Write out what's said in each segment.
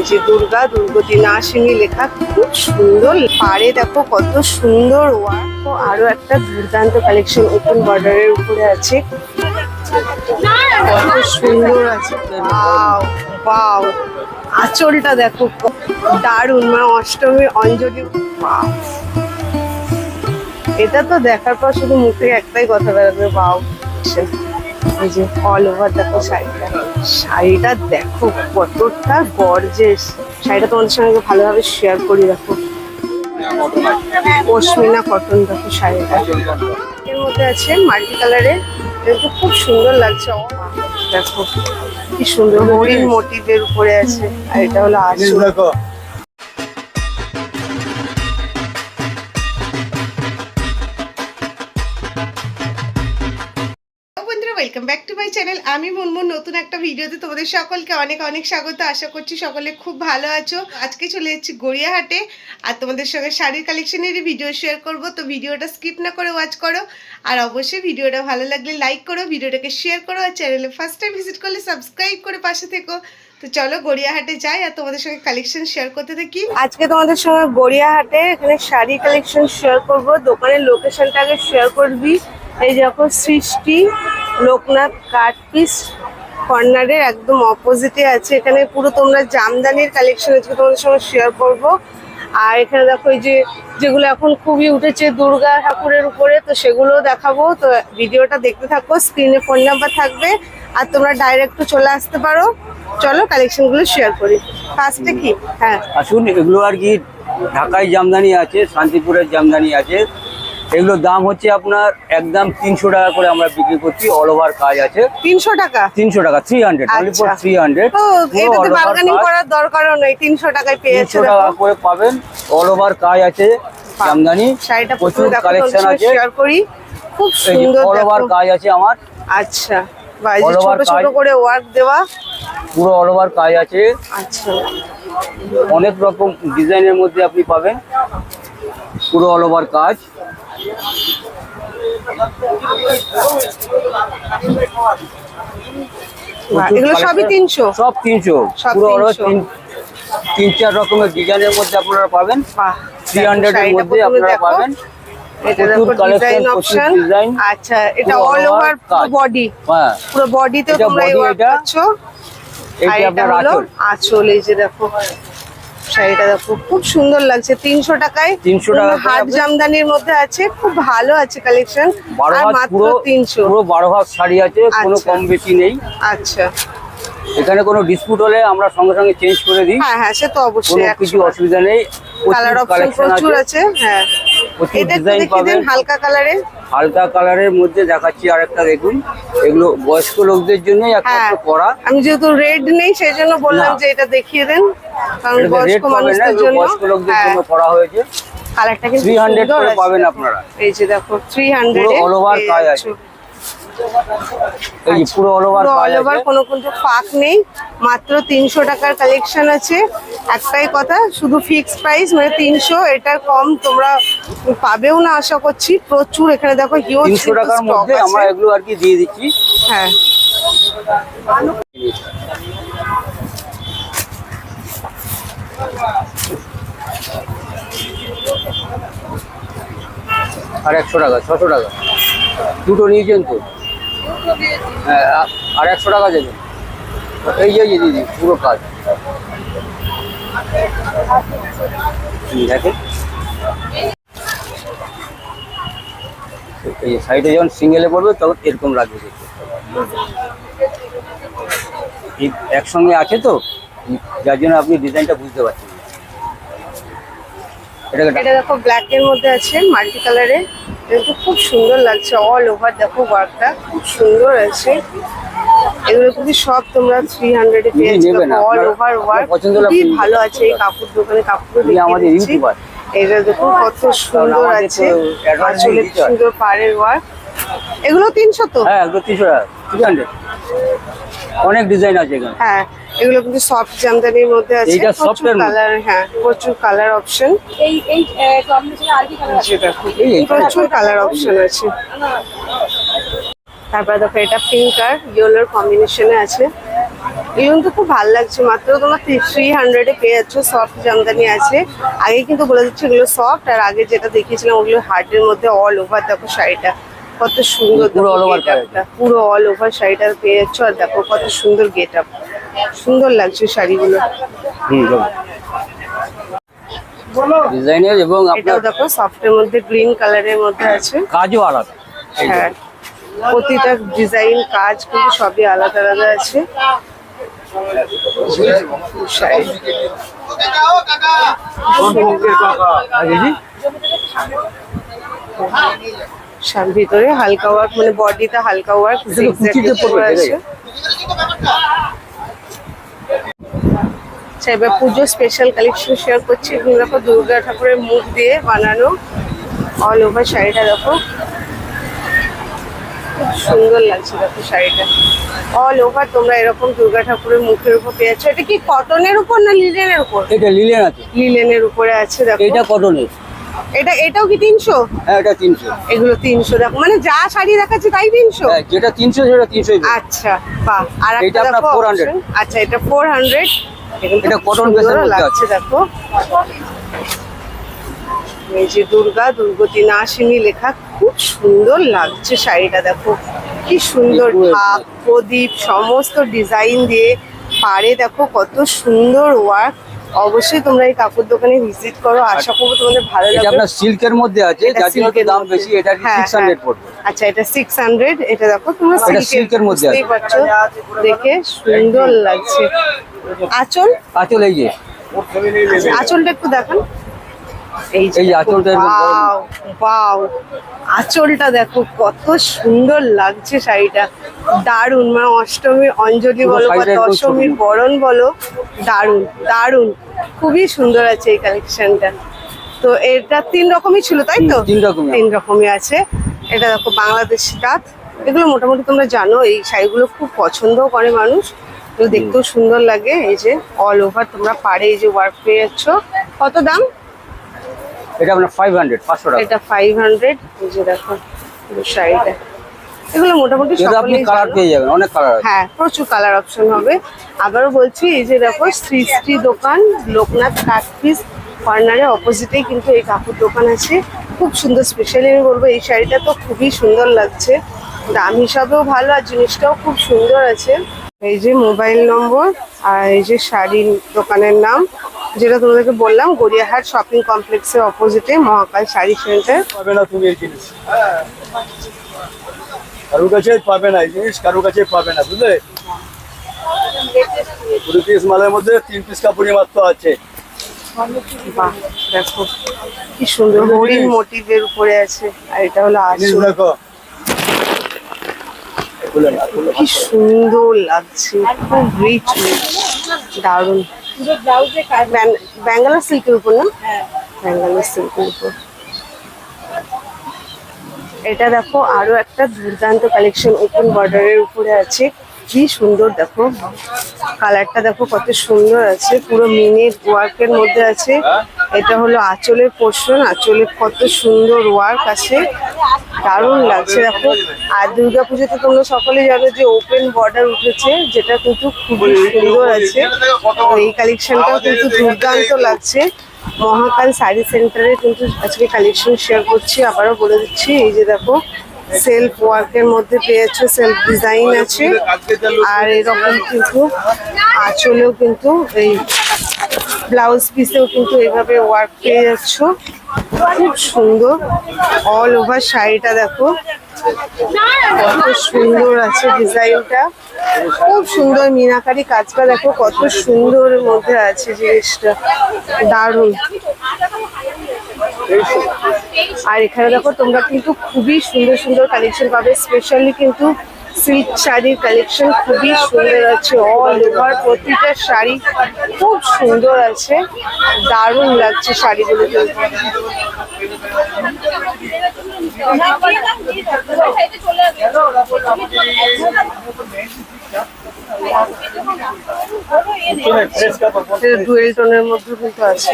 এই যে দুর্গা দুর্গতি নাসিনী লেখা খুব সুন্দর। পাড়ে দেখো কত সুন্দর ওয়ার্ক ও আরও একটা দুর্দান্ত কালেকশন ওপেন বর্ডারের উপরে আছে। কত সুন্দর আছে। বাও আঁচলটা দেখো দারুণ মানে অষ্টমী অঞ্জলি। এটা তো দেখার পর শুধু মুখে একটাই কথা বেরোবে বাও এই যে অল ওভার দেখো শাড়িটা। শাড়িটা দেখো কতটা গর্জেস শাড়িটা তোমাদের সঙ্গে ভালোভাবে শেয়ার করি দেখো। পশমিনা কটন দেখো শাড়িটা। এর মধ্যে আছে মাল্টি কালারের কিন্তু খুব সুন্দর লাগছে। দেখো কি সুন্দর। হরিণ মোটিভের উপরে আছে। আর এটা হলো আসল ব্যাক টু মাই চ্যানেল আমি মুনমুন, নতুন একটা ভিডিওতে তোমাদের সকলকে অনেক অনেক স্বাগত। আশা করছি সকলে খুব ভালো আছো। আজকে চলে এসেছি গড়িয়াহাটে, আর তোমাদের সঙ্গে শাড়ির কালেকশনেরই ভিডিও শেয়ার করব। তো ভিডিওটা স্কিপ না করে ওয়াচ করো। আর অবশ্যই ভিডিওটা ভালো লাগলে লাইক করো, ভিডিওটাকে শেয়ার করো, আর চ্যানেলে ফার্স্ট টাইম ভিজিট করলে সাবস্ক্রাইব করে পাশে থেকো। তো চলো গড়িয়াহাটে যাই, আর তোমাদের সঙ্গে কালেকশন শেয়ার করতে থাকি। আজকে তোমাদের সঙ্গে গড়িয়াহাটে এখানে শাড়ি কালেকশন শেয়ার করব। দোকানের লোকেশনটা আগে শেয়ার করবি। এই দেখো সৃষ্টি, লোকনাথ কাট পিস কর্নারের একদম অপোজিটে আছে। এখানে পুরো তোমরা জামদানির কালেকশন আজকে তোমাদের সঙ্গে শেয়ার করব। আর এখানে দেখো যে যেগুলো এখন খুবই উঠেছে দুর্গা ঠাকুরের উপরে, তো সেগুলো দেখাবো। তো ভিডিওটা দেখতে থাকো স্ক্রিনে ফোন নাম্বার থাকবে। আর তোমরা ডাইরেক্ট চলে আসতে পারো। চলো কালেকশনগুলো শেয়ার করি। ফার্স্টে কি? হ্যাঁ। আসুন, এগুলো আর কি ঢাকায় জামদানি আছে, শান্তিপুরের জামদানি আছে। এগুলোর দাম হচ্ছে আপনার একদম তিনশো টাকা করে আমরা বিক্রি করছি অল ওভার কাজ আছে। তিনশো টাকা? তিনশো টাকা three hundred only for. Three hundred bargaining করার দরকারও নেই তিনশো টাকায় পেয়েছে তিনশো টাকা করে পাবেন অল ওভার কাজ আছে জামদানি। শাড়িটা প্রচুর কালেকশন আছে। শেয়ার করি। খুব সুন্দর অল ওভার কাজ আছে আমার। আচ্ছা। ছোট ছোট করে ওয়ার্ক দেওয়া। পুরো অল ওভার কাজ আছে। আচ্ছা। অনেক রকম ডিজাইনের মধ্যে আপনি পাবেন। পুরো অল ওভার কাজ। এগুলো সবই তিনশো? সব তিনশো। পুরো all over 300 তিন চার রকমের ডিজাইনের মধ্যে আপনারা পাবেন। থ্রি হান্ড্রেড এর মধ্যে আপনারা পাবেন। আচ্ছা এটা অল ওভার বডি হ্যাঁ। পুরো বডিতে তোমরা আঁচল। আঁচল এই যে দেখো। শাড়িটা দেখো খুব সুন্দর লাগছে তিনশো টাকায়। 300 টাকা হাট জামদানির মধ্যে আছে খুব ভালো আছে কালেকশন আর মাত্র তিনশো। পুরো বারো হাত শাড়ি আছে কোনো আচ্ছা। কম বেশি নেই। আচ্ছা। এখানে কোনো ডিসপুট হলে আমরা সঙ্গে সঙ্গে চেঞ্জ করে দিই। হ্যাঁ হ্যাঁ সে তো অবশ্যই কিছু অসুবিধা নেই। কালার অপশন কালেকশন প্রচুর আছে। হ্যাঁ। এটা ডিজাইন পাবেন। হালকা কালারে হালকা কালারের মধ্যে দেখাচ্ছি আরেকটা দেখুন। এগুলো বয়স্ক লোকদের জন্যই হ্যাঁ একমাত্র করা আমি যেহেতু রেড নেই সেই জন্য বললাম যে এটা দেখিয়ে দেন। কারণ বয়স্ক মানুষদের জন্য বয়স্ক লোকদের হ্যাঁ। জন্য করা হয়েছে। কালারটা কিন্তু থ্রি হান্ড্রেড সুন্দর করে পাবেন। আপনারা। এই যে দেখো থ্রি হান্ড্রেড পুরো all কাজ আছে। এই পুরো অল ওভার অল ওভার কোনো কিন্তু ফাঁক নেই মাত্র তিনশো টাকার কালেকশন আছে। একটাই কথা শুধু ফিক্স প্রাইস মানে তিনশো এটার কম তোমরা পাবেও না আশা করছি। প্রচুর এখানে দেখো হিউজ তিনশো টাকার মধ্যে আমরা এগুলো আর কি দিয়ে দিচ্ছি। হ্যাঁ। আর একশো টাকা, ছশো টাকা। দুটো নিয়েছেন তো। হ্যাঁ আর একশো টাকা দেবেন এই যে দিদি পুরো কাজ। এই সাইডে যখন সিঙ্গেলে পড়বে, তখন এরকম লাগবে একসঙ্গে আছে তো? যার জন্য আপনি ডিজাইনটা বুঝতে পারছেন এটা দেখো ব্ল্যাক এর মধ্যে আছে মাল্টি কালারে কিন্তু খুব সুন্দর লাগছে অল ওভার দেখো ওয়ার্কটা খুব সুন্দর আছে। এগুলো কিন্তু সব তোমরা থ্রি হান্ড্রেডে পেয়ে নেবেন, অল ওভার ওয়ার্ক খুবই ভালো আছে এই কাপড় দোকানে কাপড় আমাদের ইউটিউবার। এটা দেখো কত সুন্দর আছে আসলে সুন্দর পাড়ের ওয়ার্ক এগুলো তিনশো তো? হ্যাঁ একদম তিনশো টাকা থ্রি হান্ড্রেড অনেক ডিজাইন আছে এখানে। হ্যাঁ এগুলো কিন্তু সফট জামদানির মধ্যে আছে এইটা soft প্রচুর কালার হ্যাঁ প্রচুর কালার অপশন এই এই কম্বিনেশনে আর কি কালার আছে? প্রচুর কালার অপশন আছে। তারপরে দেখো এটা পিঙ্ক আর ইয়েলোর কম্বিনেশনে আছে। এগুলো কিন্তু খুব ভালো লাগছে মাত্র তোমার থ্রি হান্ড্রেডে পেয়ে যাচ্ছ সফট জামদানি আছে। আগে কিন্তু বলে দিচ্ছি এগুলো সফট আর আগে যেটা দেখিয়েছিলাম ওগুলো হার্ডের মধ্যে অল ওভার দেখো শাড়িটা। কত সুন্দর পুরো up টা। পুরো অল ওভার শাড়িটা পেয়ে যাচ্ছ আর দেখো কত সুন্দর গেট আপ সুন্দর লাগছে শাড়িগুলো। হুম ডিজাইনের এবং এটাও দেখো সফটের মধ্যে গ্রিন কালারের মধ্যে আছে। কাজও আলাদা। হ্যাঁ। প্রতিটা ডিজাইন কাজ কিন্তু সবই আলাদা আলাদা আছে। শাড়ি। ভিতরে হালকা ওয়ার্ক মানে বডিতে হালকা ওয়ার্ক আছে আচ্ছা এবার পুজো স্পেশাল কালেকশন শেয়ার করছি। এগুলো দেখো দুর্গা ঠাকুরের মুখ দিয়ে বানানো অল ওভার শাড়িটা দেখো। খুব সুন্দর লাগছে দেখো শাড়িটা। অল ওভার তোমরা এরকম দুর্গা ঠাকুরের মুখের উপর পেয়েছ এটা কি কটনের উপর না লিলেনের উপর? এটা লিলেন আছে। লিলেনের উপরে আছে দেখো। এটা কটনের এটা এটাও কি তিনশো? হ্যাঁ এটা তিনশো। এগুলো তিনশো দেখো। মানে যা শাড়ি দেখাচ্ছে তাই তিনশো? হ্যাঁ যেটা তিনশো সেটা তিনশো আচ্ছা বাহ। আর এটা আপনার দেখো 400 আচ্ছা এটা ফোর হান্ড্রেড এটা base মধ্যে লাগছে দেখো। এই যে দুর্গা দুর্গতি নাসিনী লেখা খুব সুন্দর লাগছে শাড়িটা দেখো। কি সুন্দর ঢাক প্রদীপ সমস্ত ডিজাইন দিয়ে পারে দেখো কত সুন্দর ওয়ার্ক অবশ্যই তোমরা এই কাপড় দোকানে ভিজিট করো আশা করব তোমাদের ভালো এটা লাগবে। আপনার সিল্কের মধ্যে আছে যার জন্য দাম বেশি এটা হ্যাঁ, সিক্স হান্ড্রেড হ্যাঁ। পড়বে। আচ্ছা এটা সিক্স হান্ড্রেড এটা দেখো তোমরা এর মধ্যে আছে। দেখে সুন্দর লাগছে। আঁচল? আঁচল এই যে। আঁচলটা একটু দেখান। এই এই যে আঁচলটা দেখো কত সুন্দর লাগছে শাড়িটা। দারুণ মানে অষ্টমী অঞ্জলি বলো বা দশমীর বরণ বলো দারুণ দারুণ খুবই সুন্দর আছে এই কালেকশনটা তো এটা তিন রকমই ছিল তাই তো? তিন রকমই। তিন রকমই আছে। এটা দেখো বাংলাদেশি তাঁত এগুলো মোটামুটি তোমরা জানো এই শাড়িগুলো খুব পছন্দও করে মানুষ। দেখতেও সুন্দর লাগে এই যে অল ওভার তোমরা পারে এই যে ওয়ার্ক পেয়ে যাচ্ছ। কত দাম? এটা আপনার ফাইভ হান্ড্রেড পাঁচশো টাকা। এটা ফাইভ হান্ড্রেড এই যে দেখো শাড়িটা এগুলো মোটামুটি আপনি কালার পেয়ে যাবেন অনেক কালার আছে। হ্যাঁ প্রচুর কালার অপশন হবে। আবারও বলছি এই যে দেখো শ্রী দোকান লোকনাথ কাঠ পিস কর্নারে অপোজিটেই কিন্তু এই কাপড় দোকান আছে। খুব সুন্দর স্পেশালি আমি বলব এই শাড়িটা তো খুবই সুন্দর লাগছে। দাম হিসাবেও ভালো আর জিনিসটাও খুব সুন্দর আছে। এই যে মোবাইল নম্বর আর এই যে শাড়ির দোকানের নাম। যেটা তোমাদেরকে বললাম গড়িয়াহাট শপিং কমপ্লেক্সের অপোজিটে মহাকাল শাড়ি সেন্টার পাবে না তুমি এই জিনিস। কারোর কাছে পাবে না এই জিনিস কারও কাছে পাবে না বুঝলে? কুড়ি পিস মালের মধ্যে তিন পিস কাপড়ই মাত্র আছে। বাহ দেখো কি সুন্দর হরিণ মোটিভের উপরে আছে আর এটা হলো আসল। দেখো। কি সুন্দর লাগছে খুব রিচ দারুণ। পুরো ব্লাউজে ব্যাঙ্গালোর সিল্কের উপর না? হ্যাঁ। ব্যাঙ্গালোর সিল্কের উপর। এটা দেখো আরও একটা দুর্দান্ত কালেকশন ওপেন বর্ডারের উপরে আছে। কি সুন্দর দেখো। কালারটা দেখো কত সুন্দর আছে। পুরো মিনিট ওয়ার্কের মধ্যে আছে। এটা হলো আঁচলের পোর্শন আঁচলে কত সুন্দর ওয়ার্ক আছে। দারুণ লাগছে, দেখো। আর দুর্গা পুজোতে তোমরা সকলে জানো যে ওপেন বর্ডার উঠেছে, যেটা কিন্তু খুবই সুন্দর আছে। এই কালেকশনটাও কিন্তু দুর্দান্ত লাগছে। মহাকাল শাড়ি সেন্টারে কিন্তু আজকে কালেকশন শেয়ার করছি, আবারও বলে দিচ্ছি, এই যে দেখো সেলফ ওয়ার্কের মধ্যে পেয়েছ সেলফ ডিজাইন আছে। আর এরকম কিন্তু আঁচলেও কিন্তু এই ব্লাউজ পিসেও কিন্তু এইভাবে ওয়ার্ক পেয়ে যাচ্ছ। খুব সুন্দর। অল ওভার শাড়িটা দেখো। কত সুন্দর আছে ডিজাইনটা। খুব সুন্দর মিনাকারি কাজটা দেখো, কত সুন্দর মধ্যে আছে জিনিসটা। দারুণ। আর এখানে দেখো, তোমরা কিন্তু খুবই সুন্দর সুন্দর কালেকশন পাবে স্পেশালি কিন্তু সিল্ক শাড়ির কালেকশন খুবই সুন্দর আছে অল ওভার প্রতিটা শাড়ি খুব সুন্দর আছে দারুণ লাগছে শাড়িগুলো ডুয়েল টোনের মধ্যে কিন্তু আছে।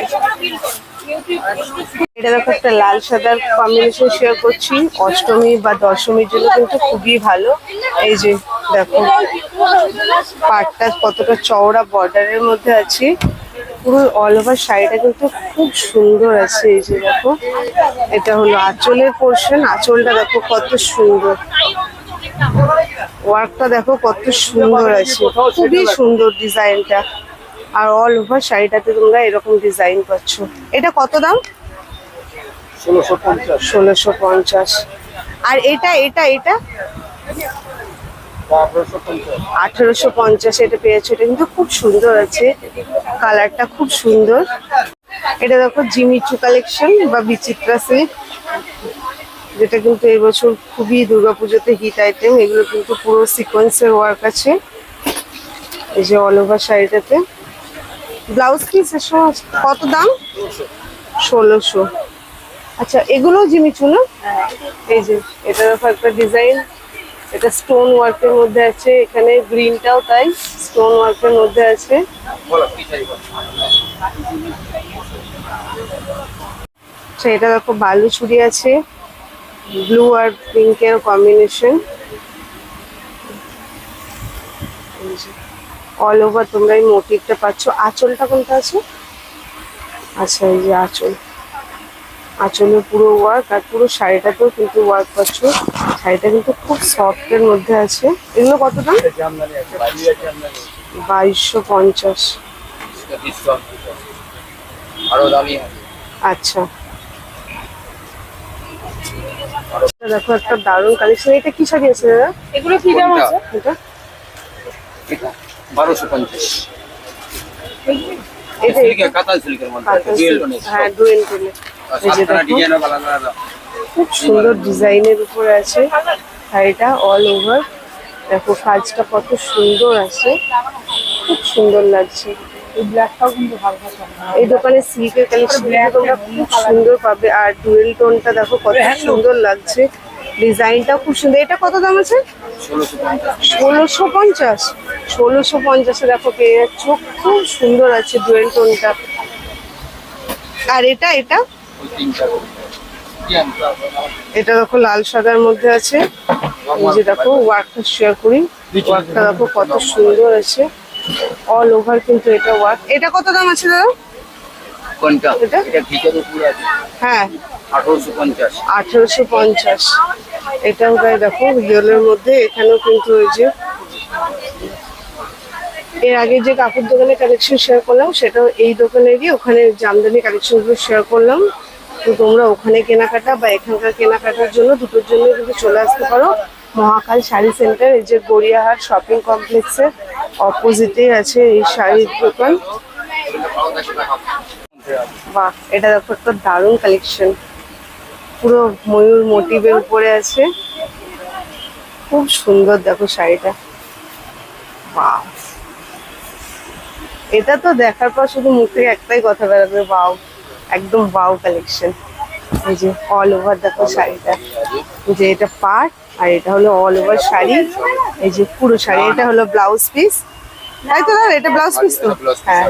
এটা দেখো একটা লাল সাদার কম্বিনেশন শেয়ার করছি। অষ্টমী বা দশমীর জন্য কিন্তু খুবই ভালো। এই যে দেখো, পাটটা কতটা চওড়া বর্ডারের মধ্যে আছে। পুরো অল ওভার শাড়িটা কিন্তু খুব সুন্দর আছে। এই যে দেখো, এটা হলো আঁচলের পোর্শন আঁচলটা দেখো কত সুন্দর। ওয়ার্কটা দেখো কত সুন্দর আছে। খুবই সুন্দর ডিজাইনটা আর অল ওভার শাড়িটাতে তোমরা এরকম ডিজাইন পাচ্ছ। এটা কত দাম? ষোলোশো পঞ্চাশ। আর এটা এটা এটা? আঠারোশো পঞ্চাশ। এটা পেয়েছ। এটা কিন্তু খুব সুন্দর আছে। কালারটা খুব সুন্দর। এটা দেখো জিমিচু কালেকশন বা বিচিত্রা সিল্ক যেটা কিন্তু এবছর খুবই দুর্গাপুজোতে হিট আইটেম এগুলো কিন্তু পুরো সিকোয়েন্সের ওয়ার্ক আছে। এই যে অল ওভার শাড়িটাতে। ব্লাউজ পিস কত দাম? ষোলোশো। আচ্ছা এগুলো জিমিচু না এই যে এটা দেখো একটা ডিজাইন এটা স্টোন ওয়ার্কের মধ্যে আছে এখানে গ্রিনটাও তাই স্টোন ওয়ার্কের মধ্যে আছে। আচ্ছা এটা দেখো বালু চুড়ি আছে ব্লু আর পিঙ্কের কম্বিনেশন অল ওভার তোমরা এই মোটিভটা পাচ্ছ। আঁচলটা কোনটা আছে? আচ্ছা এই যে আঁচল। আঁচলে পুরো ওয়ার্ক আর পুরো শাড়িটাতেও কিন্তু ওয়ার্ক পাচ্ছ শাড়িটা কিন্তু খুব সফটের মধ্যে আছে। এগুলো কত দাম? বাইশশো পঞ্চাশ। আচ্ছা। এটা দেখো একটা দারুণ কালেকশন এটা কি শাড়ি আছে দাদা? এগুলো কি দাম আছে? এটা? বারোশো পঞ্চাশ। এটা কাতান সিল্কের মধ্যে। হ্যাঁ ডুয়েল খুব সুন্দর ডিজাইনের উপরে আছে শাড়িটা অল ওভার দেখো কাজটা কত সুন্দর আছে। খুব সুন্দর লাগছে। এই ব্ল্যাকটাও কিন্তু ভালো ভালো এই দোকানে সিল্কের কালেকশন তোমরা খুব সুন্দর পাবে। আর ডুয়েল টোনটা দেখো কত সুন্দর লাগছে। ডিজাইনটাও খুব সুন্দর। এটা কত দাম আছে? ষোলোশো পঞ্চাশ। ষোলোশো পঞ্চাশে দেখো পেয়ে যাচ্ছ। খুব সুন্দর আছে ডুয়েল টোনটা আর এটা এটা? এটা দেখো লাল সাদার মধ্যে আছে। এই যে দেখো ওয়ার্কটা শেয়ার করি। ওয়ার্কটা দেখো কত সুন্দর আছে। অল ওভার কিন্তু এটা ওয়ার্ক এটা কত দাম আছে দাদা? কোনটা এটা? আছে। হ্যাঁ। এটাও দেখো রিয়েলের মধ্যে। এখানেও কিন্তু ওই যে এর আগে যে কাপড় দোকানে কালেকশন শেয়ার করলাম সেটাও এই দোকানেরই। ওখানে জামদানি কালেকশনগুলো শেয়ার করলাম। তো তোমরা ওখানে কেনাকাটা বা এখানকার কেনাকাটার জন্য দুটোর জন্য কিন্তু চলে আসতে পারো। মহাকাল শাড়ি সেন্টার, এই যে গড়িয়াহাট শপিং কমপ্লেক্সের অপোজিটে আছে এই শাড়ির দোকান। বাহ, এটা দেখো, একটা দারুণ কালেকশন পুরো ময়ূর মোটিভের উপরে আছে। খুব সুন্দর দেখো শাড়িটা। বাহ। এটা তো দেখার পর শুধু মুখ একটাই কথা বেরোবে বাও একদম বাও কালেকশন এই যে অল ওভার দেখো শাড়িটা। যে এটা পাট আর এটা হলো অল ওভার শাড়ি। এই যে পুরো শাড়ি এটা হলো ব্লাউজ পিস তাই তো দাদা? এটা ব্লাউজ পিস তো? হ্যাঁ।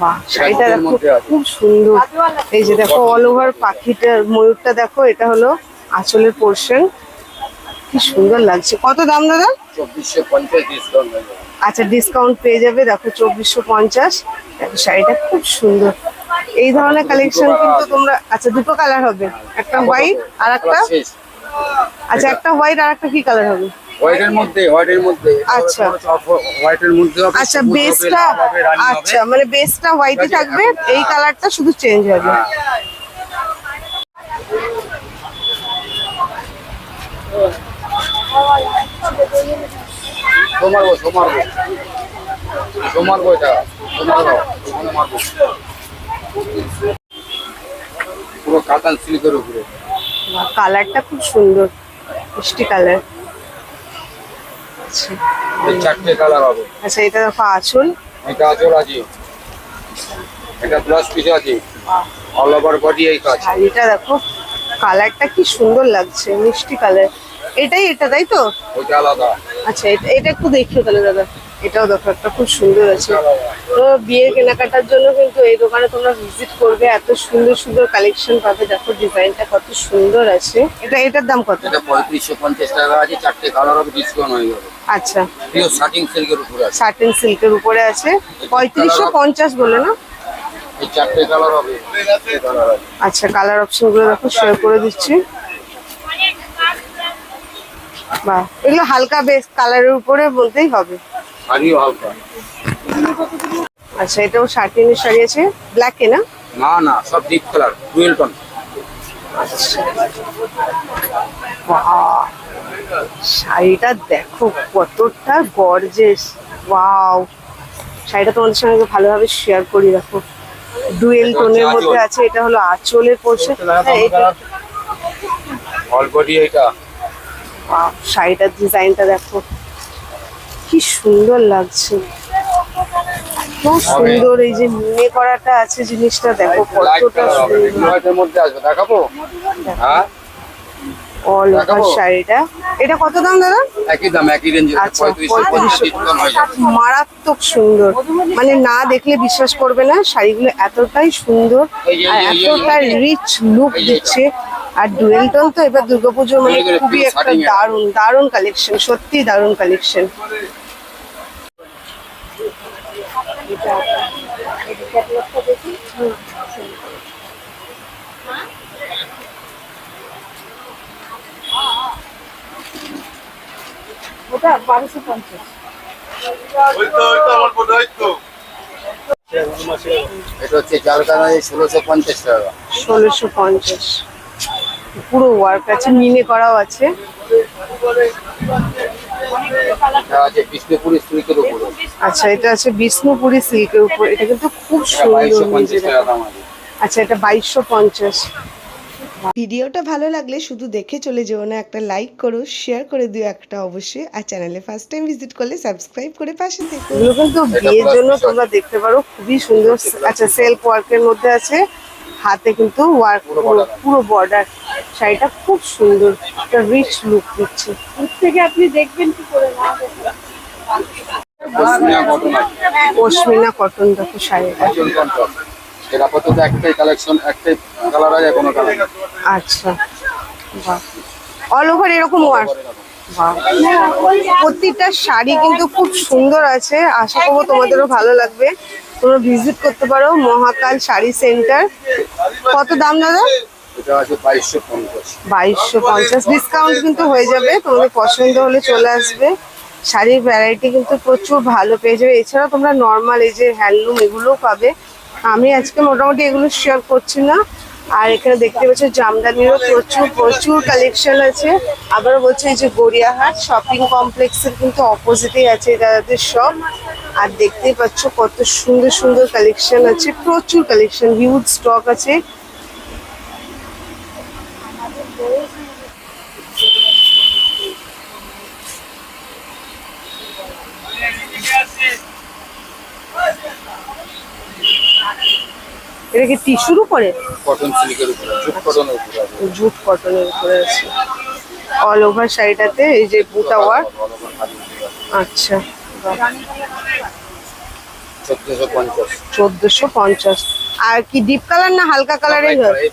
বাহ শাড়িটা দেখো খুব সুন্দর। এই যে দেখো অল ওভার পাখিটা ময়ূরটা দেখো এটা হলো আঁচলের পোর্শন কি সুন্দর লাগছে। কত দাম দাদা? আচ্ছা ডিসকাউন্ট পেয়ে যাবে। দেখো চব্বিশশো পঞ্চাশ। দেখো শাড়িটা খুব সুন্দর। এই ধরনের কালেকশন কিন্তু তোমরা আচ্ছা দুটো কালার হবে। একটা হোয়াইট আর একটা আচ্ছা একটা হোয়াইট আর একটা কি কালার হবে? হোয়াইটের মধ্যে হোয়াইটের মধ্যে। আচ্ছা। হোয়াইটের মধ্যে হবে, আচ্ছা বেসটা। আচ্ছা মানে বেসটা হোয়াইটই থাকবে এই কালারটা শুধু চেঞ্জ হবে। সোমারবো এটা। সোমারবো ওখানে মারবো পুরো কাতান সিল্কের উপরে। কালারটা খুব সুন্দর মিষ্টি কালার। আচ্ছা। চারটে কালার হবে। আচ্ছা এটা দেখো আঁচল। এটা আচল আছে। এটা ব্লাউজ পিস আছে। অল ওভার বডি এই কাজ। শাড়িটা দেখো কালারটা কি সুন্দর লাগছে মিষ্টি কালার। এটাই এটা তাই তো? ওইটা আলাদা। আচ্ছা এটা এটা একটু দেখিও তাহলে দাদা। এটাও দেখো একটা খুব সুন্দর আছে। তো বিয়ের কেনাকাটার জন্য কিন্তু এই দোকানে তোমরা ভিজিট করবে এত সুন্দর সুন্দর কালেকশন পাবে। দেখো ডিজাইনটা কত সুন্দর আছে। এটা এটার দাম কত? এটা পঁয়ত্রিশশো পঞ্চাশ টাকা আছে চারটে কালার হবে ডিসকাউন্ট হয়ে যাবে। আচ্ছা। প্রিয় শার্টিং সিল্কের উপরে আছে। সার্টেন সিল্কের উপরে আছে। পঁয়ত্রিশশো পঞ্চাশ বলে না? এই চারটে কালার হবে। আচ্ছা কালার অপশনগুলো দেখো শেয়ার করে দিচ্ছি। বাহ এগুলো হালকা বেশ কালারের উপরে বলতেই হবে। শাড়িও হালকা। আচ্ছা এটাও শার্টিনের শাড়ি আছে। ব্ল্যাকে না? না না সব ডিপ কালার টুয়েল টন শাড়িটা দেখো কতটা গর্জেস ওয়াও শাড়িটা তোমাদের সঙ্গে ভালোভাবে শেয়ার করি দেখো। ডুয়েল টোনের মধ্যে আছে এটা হলো আঁচলের পোর্শন হ্যাঁ শাড়িটার ডিজাইনটা দেখো। কি সুন্দর লাগছে। খুব সুন্দর এই যে মিনে করাটা আছে জিনিসটা দেখো কতটা সুন্দর। মধ্যে আসবে দেখাবো? হ্যাঁ? অল ওভার শাড়িটা। এটা কত দাম দাদা? একই দাম একই রেঞ্জ আচ্ছা, মারাত্মক সুন্দর। মানে না দেখলে বিশ্বাস করবে না শাড়িগুলো এতটাই সুন্দর আর এতটা রিচ লুক দিচ্ছে। আর ডুয়েল টোন তো এবার দুর্গাপুজোর মানে খুবই একটা। দারুণ দারুণ কালেকশন সত্যি দারুণ কালেকশন ওটা বারোশো পঞ্চাশ। এটা হচ্ছে ষোলোশো পঞ্চাশ টাকা। ষোলোশো পঞ্চাশ। পুরো ওয়ার্ক আছে মিনে করাও আছে। এটা আছে সিল্কের আচ্ছা এটা আছে বিষ্ণুপুরি সিল্কের উপর। এটা কিন্তু খুব সুন্দর আচ্ছা এটা বাইশশো পঞ্চাশ। ভিডিওটা ভালো লাগলে শুধু দেখে চলে যেও না একটা লাইক করো শেয়ার করে দিও একটা অবশ্যই। আর চ্যানেলে ফার্স্ট টাইম ভিজিট করলে সাবস্ক্রাইব করে পাশে থেকো। এগুলো কিন্তু বিয়ের জন্য তোমরা দেখতে পারো খুবই সুন্দর। আচ্ছা সেলফ ওয়ার্কের মধ্যে আছে। হাতে কিন্তু ওয়ার্ক পুরো পুরো বর্ডার শাড়িটা খুব সুন্দর একটা রিচ লুক দিচ্ছে। দূর থেকে আপনি দেখবেন কি করে না পশমিনা কটন দেখো শাড়িটা এর আপাতত একটাই কালেকশন একটাই কালার আছে কোনো কালার আচ্ছা বাহ। অল ওভার এরকম ওয়ার্ক বাহ। প্রতিটা শাড়ি কিন্তু খুব সুন্দর আছে। আশা করব তোমাদেরও ভালো লাগবে। তোমরা ভিজিট করতে পারো মহাকাল শাড়ি সেন্টার কত দাম দাদা? বাইশশো পঞ্চাশ। ডিসকাউন্ট কিন্তু হয়ে যাবে তোমাদের পছন্দ হলে চলে আসবে। শাড়ির ভ্যারাইটি কিন্তু প্রচুর ভালো পেয়ে যাবে। এছাড়া তোমরা নর্মাল এই যে হ্যান্ডলুম এগুলোও পাবে। আমি আজকে মোটামুটি এগুলো শেয়ার করছি না। আর এখানে দেখতে পাচ্ছ জামদানিরও প্রচুর প্রচুর কালেকশন আছে। আবারও বলছে এই যে গড়িয়াহাট শপিং কমপ্লেক্সের কিন্তু অপোজিটেই আছে দাদাদের শপ আর দেখতেই পাচ্ছ কত সুন্দর সুন্দর কালেকশন আছে প্রচুর কালেকশন হিউজ স্টক আছে এটা কি টিস্যুর উপরে কটন সিল্কের উপরে জুট কটনের উপরে আছে জুট কটনের উপরে আছে অল ওভার শাড়িটাতে এই যে বুটা ওয়ার্ক আচ্ছা চোদ্দশো পঞ্চাশ। আর কি ডিপ কালার না হালকা কালারের মধ্যে।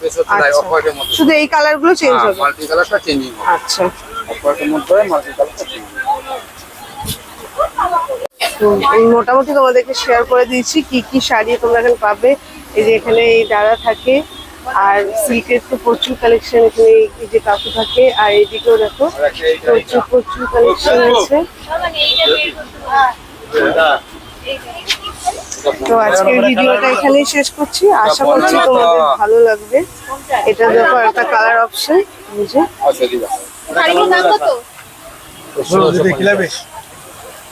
শুধু এই কালারগুলো চেঞ্জ হবে? মাল্টি কালারটা চেঞ্জিং আচ্ছা। মাল্টি কালারটা মোটামুটি তোমাদেরকে শেয়ার করে দিয়েছি কি কি শাড়ি তোমরা এখানে পাবে। এই যে এখানে এই দাদা থাকে আর সিল্কের তো প্রচুর কালেকশন এখানে এই- যে কাকু থাকে আর এদিকেও দেখো প্রচুর প্রচুর কালেকশন আছে। তো আজকের ভিডিওটা এখানেই শেষ করছি। আশা করছি তোমাদের ভালো লাগবে। এটা দেখো একটা কালার অপশন বুঝে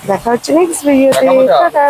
দেখা হচ্ছে নেক্সট ভিডিওতে টাটা।